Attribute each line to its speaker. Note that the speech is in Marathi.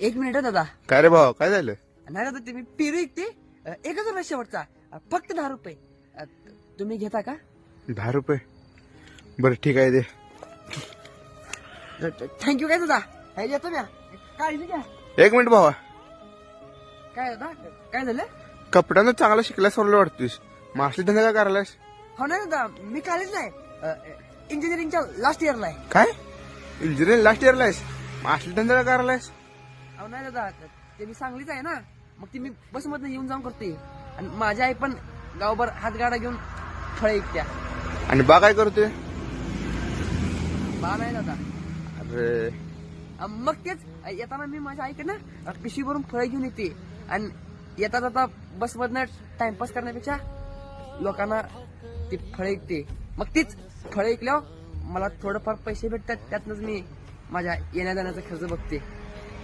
Speaker 1: एक मिनिट हं दादा.
Speaker 2: काय रे भाऊ काय झालं?
Speaker 1: नाही दादा ते मी पेरू ऐकते एकच रुपये शेवटचा. अ, फक्त दहा रुपये. अ, तुम्ही घेता का?
Speaker 2: दहा रुपये? बरं ठीक आहे दे.
Speaker 1: थँक्यू काय दादा? हे येतो म्या. काळजी घ्या.
Speaker 2: एक मिनिट भावा.
Speaker 1: काय दादा काय झालं?
Speaker 2: कपड्यानं चांगला शिकल्यास सोडलं वाटतोस मासली धंदा काय करायलास?
Speaker 1: हो नाही दादा मी काळीच नाही. इंजिनिअरिंगच्या लास्ट इयरला आहे.
Speaker 2: काय? इंजिनिअरिंग लास्ट इयरला आहेस? मासली धंदा काय करायलास?
Speaker 1: अहो नाही दादा ते मी सांगलीच आहे ना. मग ती मी बसमधनं येऊन जाऊन करते. आणि माझी आई पण गावभर हातगाडा घेऊन फळे ऐकत्या
Speaker 2: आणि बा काय करतोय?
Speaker 1: बा नाही दादा.
Speaker 2: अरे.
Speaker 1: अ, मग तेच येताना मी माझ्या आईकडनं अ, पिशवी भरून फळं घेऊन येते. आणि येता जाता बसमधनं टाइमपास करण्यापेक्षा लोकांना ती फळं ऐकते मग तीच फळं ऐकल्यावर मला थोडंफार पैसे भेटतात. त्यातनंच मी माझ्या येण्या जाण्याचा खर्च बघते.